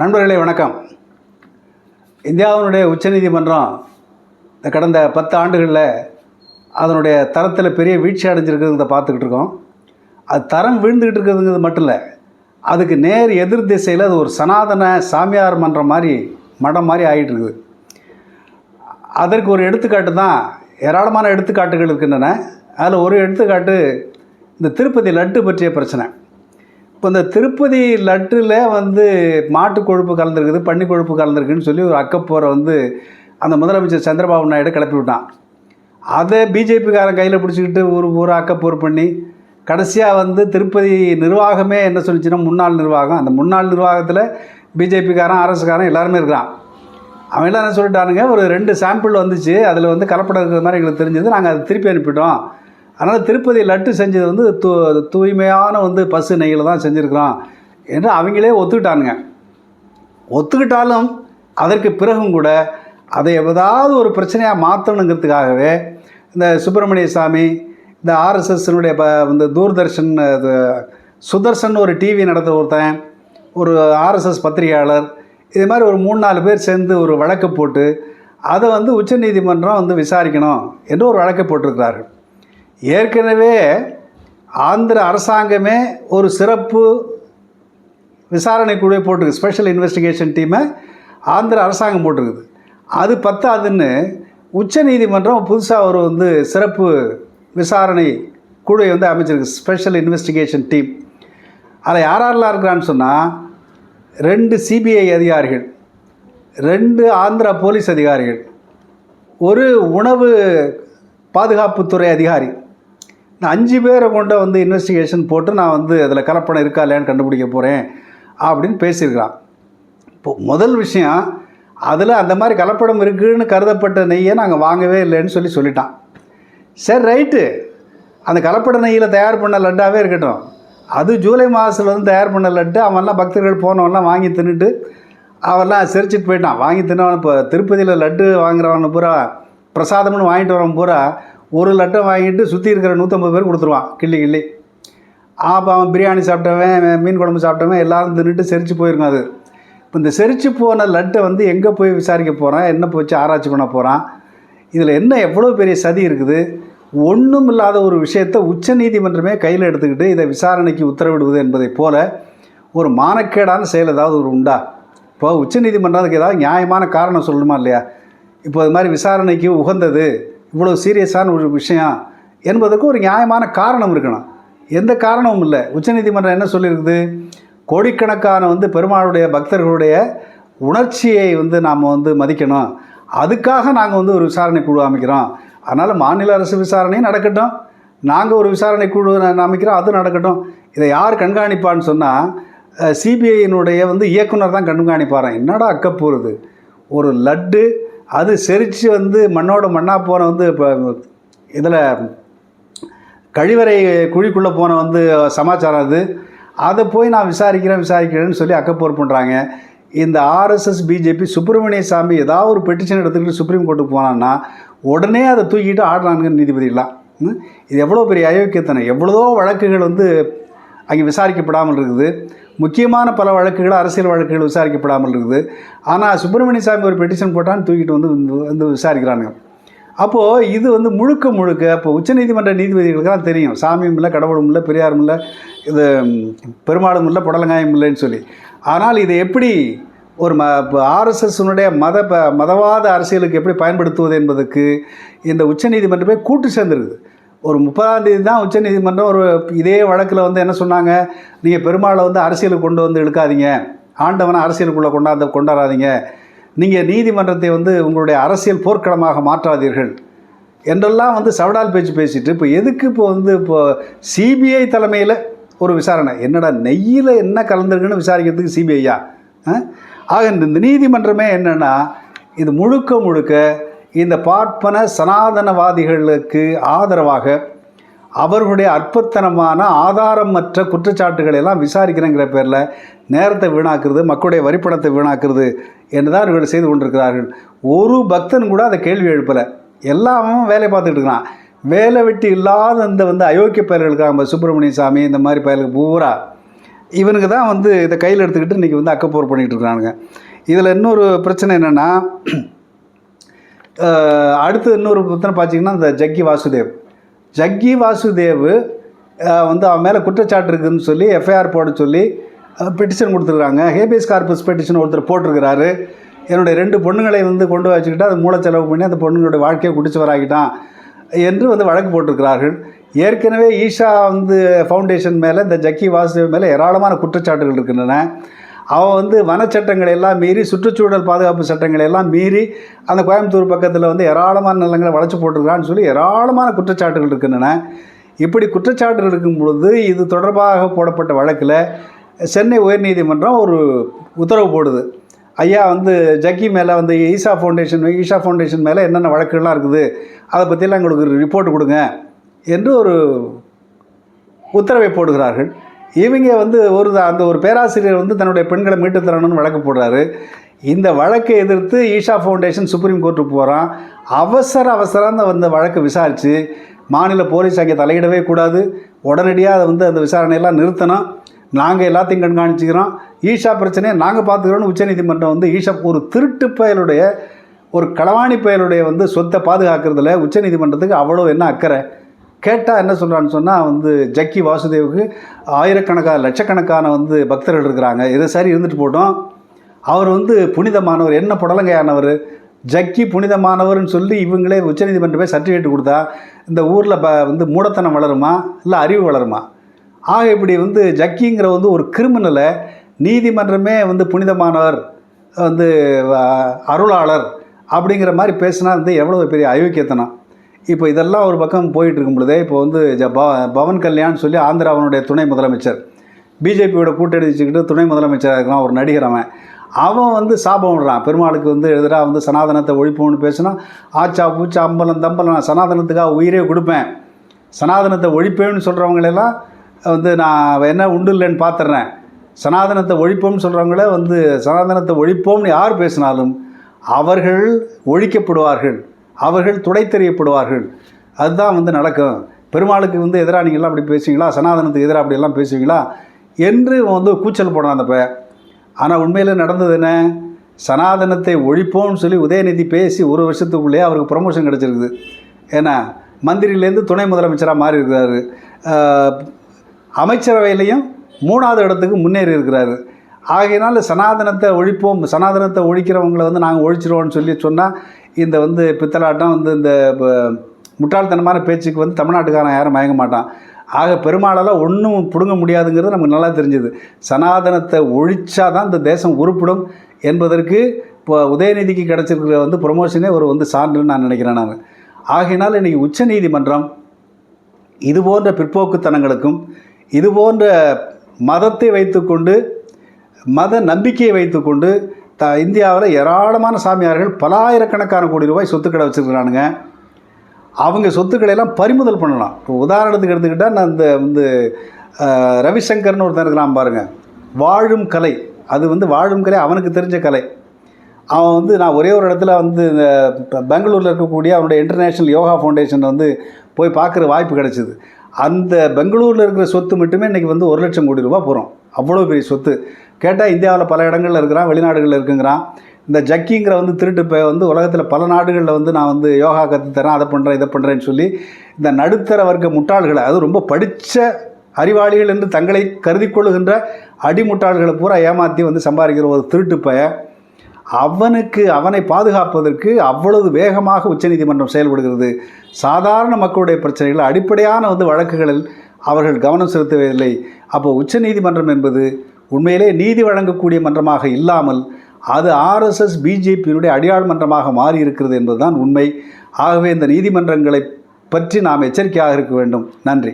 நண்பர்களே வணக்கம். இந்தியாவினுடைய உச்சநீதிமன்றம் இந்த கடந்த பத்து ஆண்டுகளில் அதனுடைய தரத்தில் பெரிய வீழ்ச்சி அடைஞ்சிருக்கிறத பார்த்துக்கிட்டு இருக்கோம். அது தரம் வீழ்ந்துக்கிட்டு இருக்கிறதுங்கிறது மட்டும் இல்லை அதுக்கு நேர் எதிர் திசையில் அது ஒரு சனாதன சாமியார் மன்றம் மாதிரி மடம் மாதிரி ஆகிட்டு இருக்குது. அதற்கு ஒரு எடுத்துக்காட்டு தான் ஏராளமான எடுத்துக்காட்டுகள் இருக்கின்றன. அதில் ஒரு எடுத்துக்காட்டு இந்த திருப்பதி லட்டு பற்றிய பிரச்சனை. இப்போ இந்த திருப்பதி லட்டில் வந்து மாட்டு கொழுப்பு கலந்துருக்குது பன்னி கொழுப்பு கலந்துருக்குன்னு சொல்லி ஒரு அக்கப்போரை வந்து அந்த முதலமைச்சர் சந்திரபாபு நாயுடு கிளப்பி விட்டான். அதை பிஜேபிக்காரன் கையில் பிடிச்சிக்கிட்டு ஒரு ஒரு அக்கப்போர் பண்ணி கடைசியாக வந்து திருப்பதி நிர்வாகமே என்ன சொல்லிச்சுன்னா முன்னாள் நிர்வாகம். அந்த முன்னாள் நிர்வாகத்தில் பிஜேபிக்காரன் அரசுக்காரன் எல்லாருமே இருக்கிறான். அவன் எல்லாம் என்ன சொல்லிட்டானுங்க ஒரு ரெண்டு சாம்பிள் வந்துச்சு அதில் வந்து கலப்படம் இருக்கிற மாதிரி எங்களுக்கு தெரிஞ்சது நாங்கள் அதை திருப்பி அனுப்பிட்டோம். அதனால் திருப்பதி லட்டு செஞ்சது வந்து தூ தூய்மையான வந்து பசு நெய்யில் தான் செஞ்சுருக்கிறோம் என்று அவங்களே ஒத்துக்கிட்டானுங்க. ஒத்துக்கிட்டாலும் அதற்கு பிறகும் கூட அதை ஏதாவது ஒரு பிரச்சனையாக மாற்றணுங்கிறதுக்காகவே இந்த சுப்பிரமணிய சாமி இந்த ஆர்எஸ்எஸ்னுடைய ப இந்த தூர்தர்ஷன் இது சுதர்ஷன் ஒரு டிவி நடத்த ஒருத்தன் ஒரு ஆர்எஸ்எஸ் பத்திரிகையாளர் இது மாதிரி ஒரு மூணு நாலு பேர் சேர்ந்து ஒரு வழக்கு போட்டு அதை வந்து உச்சநீதிமன்றம் வந்து விசாரிக்கணும் என்று ஒரு வழக்கு போட்டிருக்கிறார்கள். ஏற்கனவே ஆந்திர அரசாங்கமே ஒரு சிறப்பு விசாரணை குழுவை போட்டிருக்கு. ஸ்பெஷல் இன்வெஸ்டிகேஷன் டீமை ஆந்திர அரசாங்கம் போட்டிருக்குது. அது பத்தாதுன்னு உச்சநீதிமன்றம் புதுசாக ஒரு வந்து சிறப்பு விசாரணை குழுவை வந்து அமைச்சிருக்கு. ஸ்பெஷல் இன்வெஸ்டிகேஷன் டீம் அதில் யார் யாரெல்லாம் இருக்கிறான்னு சொன்னால் ரெண்டு சிபிஐ அதிகாரிகள் ரெண்டு ஆந்திரா போலீஸ் அதிகாரிகள் ஒரு உணவு பாதுகாப்புத்துறை அதிகாரி நான் அஞ்சு பேரை கொண்டு வந்து இன்வெஸ்டிகேஷன் போட்டு நான் வந்து அதில் கலப்படம் இருக்கா இல்லையான்னு கண்டுபிடிக்க போகிறேன் அப்படின்னு பேசியிருக்கிறான். இப்போ முதல் விஷயம் அதில் அந்த மாதிரி கலப்படம் இருக்குதுன்னு கருதப்பட்ட நெய்யை நாங்கள் வாங்கவே இல்லைன்னு சொல்லி சொல்லிட்டான். சரி ரைட்டு. அந்த கலப்பட நெய்யில் தயார் பண்ண லட்டாகவே இருக்கட்டும். அது ஜூலை மாதத்தில் வந்து தயார் பண்ண லட்டு அவன்லாம் பக்தர்கள் போனவன்லாம் வாங்கி தின்னுட்டு அவெல்லாம் சிரிச்சிட்டு போயிட்டான். வாங்கி தின்னவன் இப்போ திருப்பதியில் லட்டு வாங்குறவன் பூரா பிரசாதம்னு வாங்கிட்டு வரவன் பூரா ஒரு லட்டை வாங்கிட்டு சுற்றி இருக்கிற நூற்றம்பது பேர் கொடுத்துருவான். கிள்ளி கிள்ளி. அப்போ அவன் பிரியாணி சாப்பிட்டவன் மீன் குழம்பு சாப்பிட்டவன் எல்லாரும் தின்னுட்டு செரிச்சு போயிருக்கும் அது. இப்போ இந்த செரிச்சு போன லட்டை வந்து எங்கே போய் விசாரிக்க போகிறான் என்ன போச்சு? ஆராய்ச்சி பண்ண போகிறான் இதில் என்ன எவ்வளோ பெரிய சதி இருக்குது? ஒன்றும் இல்லாத ஒரு விஷயத்தை உச்சநீதிமன்றமே கையில் எடுத்துக்கிட்டு இதை விசாரணைக்கு உத்தரவிடுவது என்பதைப் போல ஒரு மானக்கேடான செயல் ஏதாவது ஒரு உண்டா? இப்போ உச்சநீதிமன்றம் அதுக்கு ஏதாவது நியாயமான காரணம் சொல்லணுமா இல்லையா? இப்போ இது மாதிரி விசாரணைக்கு உகந்தது. இவ்வளோ சீரியஸான ஒரு விஷயம் என்பதற்கு ஒரு நியாயமான காரணம் இருக்கணும். எந்த காரணமும் இல்லை. உச்சநீதிமன்றம் என்ன சொல்லியிருக்குது? கோடிக்கணக்கான வந்து பெருமாளுடைய பக்தர்களுடைய உணர்ச்சியை வந்து நாம் வந்து மதிக்கணும். அதுக்காக நாங்கள் வந்து ஒரு விசாரணை குழு அமைக்கிறோம். அதனால் மாநில அரசு விசாரணையும் நடக்கட்டும். நாங்கள் ஒரு விசாரணை குழு அமைக்கிறோம். அது நடக்கட்டும். இதை யார் கண்காணிப்பான்னு சொன்னால் சிபிஐயினுடைய வந்து இயக்குனர் தான் கண்காணிப்பாரன் என்னடா அக்கப்போகுது ஒரு லட்டு அது செரித்து வந்து மண்ணோட மண்ணாக போன வந்து இப்போ இதில் கழிவறை குழிக்குள்ளே போன வந்து சமாச்சாரம் அது. அதை போய் நான் விசாரிக்கிறேன் விசாரிக்கிறேன்னு சொல்லி அக்கப்போர் பண்ணுறாங்க இந்த ஆர்எஸ்எஸ் பிஜேபி சுப்பிரமணிய சாமி ஏதாவது ஒரு பெட்டிஷன் எடுத்துக்கிட்டு சுப்ரீம் கோர்ட்டுக்கு போனான்னா உடனே அதை தூக்கிட்டு ஆடுறானுங்க நீதிபதிகளாம் ம்? இது எவ்வளோ பெரிய அயோக்கியத்தனம். எவ்வளோ வழக்குகள் வந்து அங்கே விசாரிக்கப்படாமல் இருக்குது. முக்கியமான பல வழக்குகள் அரசியல் வழக்குகள் விசாரிக்கப்படாமல் இருக்குது. ஆனால் சுப்பிரமணிய சாமி ஒரு பெட்டிஷன் போட்டான்னு தூக்கிட்டு வந்து வந்து விசாரிக்கிறானுங்க அப்போது இது வந்து முழுக்க முழுக்க இப்போ உச்சநீதிமன்ற நீதிபதிகளுக்கெல்லாம் தெரியும். சாமியும் இல்லை கடவுளும் இல்லை பெரியாரும் இல்லை இது பெருமாளும் இல்லை புடலங்காயும் இல்லைன்னு சொல்லி. ஆனால் இதை எப்படி ஒரு ம இப்போ ஆர்எஸ்எஸ்னுடைய மத ப மதவாத அரசியலுக்கு எப்படி பயன்படுத்துவது என்பதற்கு இந்த உச்சநீதிமன்றமே கூட்டு சேர்ந்துருக்குது. ஒரு முப்பதாம் தேதி தான் உச்சநீதிமன்றம் ஒரு இதே வழக்கில் வந்து என்ன சொன்னாங்க? நீங்கள் பெருமாளை வந்து அரசியலுக்கு கொண்டு வந்து இழுக்காதீங்க. ஆண்டவனை அரசியலுக்குள்ளே கொண்டாந்து கொண்டாடாதீங்க நீங்கள் நீதிமன்றத்தை வந்து உங்களுடைய அரசியல் போர்க்களமாக மாற்றாதீர்கள். என்றெல்லாம் வந்து சவடால் பேச்சு பேசிட்டு இப்போ எதுக்கு இப்போ வந்து இப்போ சிபிஐ தலைமையில் ஒரு விசாரணை? என்னடா நெய்யில் என்ன கலந்துருக்குன்னு விசாரிக்கிறதுக்கு சிபிஐயா? ஆக இந்த இந்த நீதிமன்றமே என்னென்னா இது முழுக்க முழுக்க இந்த பார்ப்பன சனாதனவாதிகளுக்கு ஆதரவாக அவர்களுடைய அற்பத்தனமான ஆதாரமற்ற குற்றச்சாட்டுகளை எல்லாம் விசாரிக்கிறேங்கிற பேரில் நேரத்தை வீணாக்குறது மக்களுடைய வரிப்பணத்தை வீணாக்குறது என்று தான் இவர்கள் செய்து கொண்டிருக்கிறார்கள். ஒரு பக்தன் கூட அதை கேள்வி எழுப்பலை. எல்லாமும் வேலை பார்த்துட்டு இருக்கிறான் வேலை வெட்டி இல்லாத இந்த வந்து அயோக்கிய பயல்கள் இருக்காங்க சுப்பிரமணிய சாமி இந்த மாதிரி பயல்கள் பூரா. இவனுக்கு தான் வந்து இதை கையில் எடுத்துக்கிட்டு இன்றைக்கி வந்து அக்கப்போர் பண்ணிகிட்டு இருக்கிறானுங்க இதில் இன்னொரு பிரச்சனை என்னென்னா அடுத்து இன்னொரு புத்தனை பார்த்தீங்கன்னா இந்த ஜக்கி வாசுதேவ். ஜக்கி வாசுதேவ் வந்து அவன் மேலே குற்றச்சாட்டு இருக்குதுன்னு சொல்லி எஃப்ஐஆர் போட சொல்லி பெட்டிஷன் கொடுத்துருக்காங்க. ஹேபியஸ் கார்பஸ் பெட்டிஷன் ஒருத்தர் போட்டிருக்கிறாரு. என்னுடைய ரெண்டு பொண்ணுங்களை வந்து கொண்டு வச்சுக்கிட்டு அது மூலச்செலவு பண்ணி அந்த பொண்ணுங்களுடைய வாழ்க்கையை குடிச்சவராகிட்டான் என்று வந்து வழக்கு போட்டிருக்கிறார்கள். ஏற்கனவே ஈஷா வந்து ஃபவுண்டேஷன் மேலே இந்த ஜக்கி வாசுதேவ் மேலே ஏராளமான குற்றச்சாட்டுகள் இருக்கின்றன. அவன் வந்து வனச்சட்டங்களை எல்லாம் மீறி சுற்றுச்சூழல் பாதுகாப்பு சட்டங்களை எல்லாம் மீறி அந்த கோயம்புத்தூர் பக்கத்தில் வந்து ஏராளமான நிலங்களை வளைச்சு போட்டிருக்கான்னு சொல்லி ஏராளமான குற்றச்சாட்டுகள் இருக்கின்றன. இப்படி குற்றச்சாட்டுகள் இருக்கும் பொழுது இது தொடர்பாக போடப்பட்ட வழக்கில் சென்னை உயர்நீதிமன்றம் ஒரு உத்தரவு போடுது. ஐயா வந்து ஜக்கி மேலே வந்து ஈஷா ஃபவுண்டேஷன் ஈஷா ஃபவுண்டேஷன் மேலே என்னென்ன வழக்குகள்லாம் இருக்குது அதை பற்றிலாம் எங்களுக்கு ரிப்போர்ட் கொடுங்க என்று ஒரு உத்தரவை போடுகிறார்கள். இவங்க வந்து ஒரு அந்த ஒரு பேராசிரியர் வந்து தன்னுடைய பெண்களை மீட்டு தரணும்னு வழக்கு போடுறாரு. இந்த வழக்கை எதிர்த்து ஈஷா ஃபவுண்டேஷன் சுப்ரீம் கோர்ட்டுக்கு போகிறான் அவசர அவசரம் அந்த வழக்கை விசாரித்து மாநில போலீஸ் அங்கே தலையிடவே கூடாது. உடனடியாக அதை வந்து அந்த விசாரணையெல்லாம் நிறுத்தணும். நாங்கள் எல்லாத்தையும் கண்காணிச்சுக்கிறோம். ஈஷா பிரச்சனையை நாங்கள் பார்த்துக்கிறோன்னு உச்சநீதிமன்றம் வந்து ஈஷா ஒரு திருட்டு பயலுடைய ஒரு களவாணி பயலுடைய வந்து சொத்தை பாதுகாக்கிறதுல உச்சநீதிமன்றத்துக்கு அவ்வளோ என்ன அக்கறை? கேட்டால் என்ன சொல்கிறான்னு சொன்னால் வந்து ஜக்கி வாசுதேவுக்கு ஆயிரக்கணக்கான லட்சக்கணக்கான வந்து பக்தர்கள் இருக்கிறாங்க. இது சரி இருந்துட்டு போட்டோம். அவர் வந்து புனிதமானவர். என்ன புடலங்கையானவர்? ஜக்கி புனிதமானவர்னு சொல்லி இவங்களே உச்சநீதிமன்றமே சர்டிஃபிகேட் கொடுத்தா இந்த ஊரில் ப வந்து மூடத்தனம் வளருமா? இல்லை அறிவு வளருமா? ஆக இப்படி வந்து ஜக்கிங்கிற வந்து ஒரு கிரிமினலை நீதிமன்றமே வந்து புனிதமானவர் வந்து அருளாளர் அப்படிங்கிற மாதிரி பேசினா வந்து எவ்வளோ பெரிய அயோக்கியத்தனம். இப்போ இதெல்லாம் ஒரு பக்கம் போயிட்டு இருக்கும் பொழுதே இப்போ வந்து ஜ- பவன் கல்யாண் சொல்லி ஆந்திராவனுடைய துணை முதலமைச்சர். பிஜேபியோட கூட்டணி வச்சுக்கிட்டு துணை முதலமைச்சராக இருக்கலாம் ஒரு நடிகர் அவன். அவன் வந்து சாபம் விடுறான் பெருமாளுக்கு வந்து எதிராக வந்து சனாதனத்தை ஒழிப்போம்னு பேசினா ஆச்சா பூச்சா அம்பலம் தம்பலம் நான் சனாதனத்துக்காக உயிரே கொடுப்பேன். சனாதனத்தை ஒழிப்பேன்னு சொல்கிறவங்களெல்லாம் வந்து நான் என்ன உண்டு இல்லைன்னு பார்த்துட்றேன் சனாதனத்தை ஒழிப்போம்னு சொல்கிறவங்கள வந்து சனாதனத்தை ஒழிப்போம்னு யார் பேசினாலும் அவர்கள் ஒழிக்கப்படுவார்கள். அவர்கள் துடைத்தெறியப்படுவார்கள். அதுதான் வந்து நடக்கும். பெருமாளுக்கு வந்து எதிராக நீங்கள்லாம் அப்படி பேசுவீங்களா? சனாதனத்துக்கு எதிராக அப்படியெல்லாம் பேசுவீங்களா? என்று வந்து கூச்சல் போனான் அந்த பையன். ஆனால் உண்மையில் நடந்தது என்ன? சனாதனத்தை ஒழிப்போம்னு சொல்லி உதயநிதி பேசி ஒரு வருஷத்துக்குள்ளேயே அவருக்கு ப்ரமோஷன் கிடச்சிருக்குது. ஏன்னா மந்திரிலேருந்து துணை முதலமைச்சராக மாறி இருக்கிறாரு அமைச்சரவையிலையும் மூணாவது இடத்துக்கு முன்னேறி இருக்கிறாரு. ஆகையினால சனாதனத்தை ஒழிப்போம் சனாதனத்தை ஒழிக்கிறவங்கள வந்து நாங்கள் ஒழிச்சிருவோம்னு சொல்லி சொன்னால் இந்த வந்து பித்தலாட்டம் வந்து இந்த ப- முட்டாள்தனமான பேச்சுக்கு வந்து தமிழ்நாட்டுக்காரன் யாரும் மயங்க மாட்டான். ஆக பெருமாளெல்லாம் ஒன்றும் பிடுங்க முடியாதுங்கிறது நமக்கு நல்லா தெரிஞ்சுது. சனாதனத்தை ஒழிச்சா தான் இந்த தேசம் உருப்பிடும் என்பதற்கு இப்போ உதயநிதிக்கு கிடச்சிருக்கிற வந்து ப்ரொமோஷனே ஒரு வந்து சான்றுன்னு நான் நினைக்கிறேன் நான். ஆகையினால் இன்றைக்கி உச்சநீதிமன்றம் இது போன்ற பிற்போக்குத்தனங்களுக்கும் இது போன்ற மதத்தை வைத்துக்கொண்டு மத நம்பிக்கையை வைத்துக்கொண்டு த இந்தியாவில் ஏராளமான சாமியார்கள் பலாயிரக்கணக்கான கோடி ரூபாய் சொத்துக்களை வச்சுருக்கிறானுங்க. அவங்க சொத்துக்களை எல்லாம் பறிமுதல் பண்ணலாம். இப்போ உதாரணத்துக்கு எடுத்துக்கிட்டால் நான் இந்த வந்து ரவிசங்கர்னு ஒருத்தர் இருக்கிறான் பாருங்கள் வாழும் கலை. அது வந்து வாழும் கலை அவனுக்கு தெரிஞ்ச கலை. அவன் வந்து நான் ஒரே ஒரு இடத்துல வந்து இந்த பெங்களூரில் இருக்கக்கூடிய அவனுடைய இன்டர்நேஷ்னல் யோகா ஃபவுண்டேஷன் வந்து போய் பார்க்குற வாய்ப்பு கிடச்சிது. அந்த பெங்களூரில் இருக்கிற சொத்து மட்டுமே இன்றைக்கி வந்து ஒரு லட்சம் கோடி ரூபாய் போகிறோம் அவ்வளோ பெரிய சொத்து. கேட்டால் இந்தியாவில் பல இடங்களில் இருக்கிறான் வெளிநாடுகளில் இருக்குங்கிறான். இந்த ஜக்கிங்கிற வந்து திருட்டு பே வந்து உலகத்தில் பல நாடுகளில் வந்து நான் வந்து யோகா கற்றுத்தரேன் அதை பண்ணுறேன் இதை பண்ணுறேன்னு சொல்லி இந்த நடுத்தர வர்க்க முட்டாள்களை அது ரொம்ப படித்த அறிவாளிகள் என்று தங்களை கருதி கொள்ளுகின்ற அடிமுட்டாள்களை பூரா ஏமாற்றி வந்து சம்பாதிக்கிற ஒரு திருட்டு பய. அவனுக்கு அவனை பாதுகாப்பதற்கு அவ்வளவு வேகமாக உச்சநீதிமன்றம் செயல்படுகிறது. சாதாரண மக்களுடைய பிரச்சனைகள் அடிப்படையான வந்து வழக்குகளில் அவர்கள் கவனம் செலுத்துவதில்லை அப்போ உச்சநீதிமன்றம் என்பது உண்மையிலே நீதி வழங்கக்கூடிய மன்றமாக இல்லாமல் அது ஆர்எஸ்எஸ் பிஜேபியினுடைய அடியாள் மன்றமாக மாறி இருக்கிறது என்பதுதான் உண்மை. ஆகவே இந்த நீதிமன்றங்களை பற்றி நாம் எச்சரிக்கையாக இருக்க வேண்டும். நன்றி.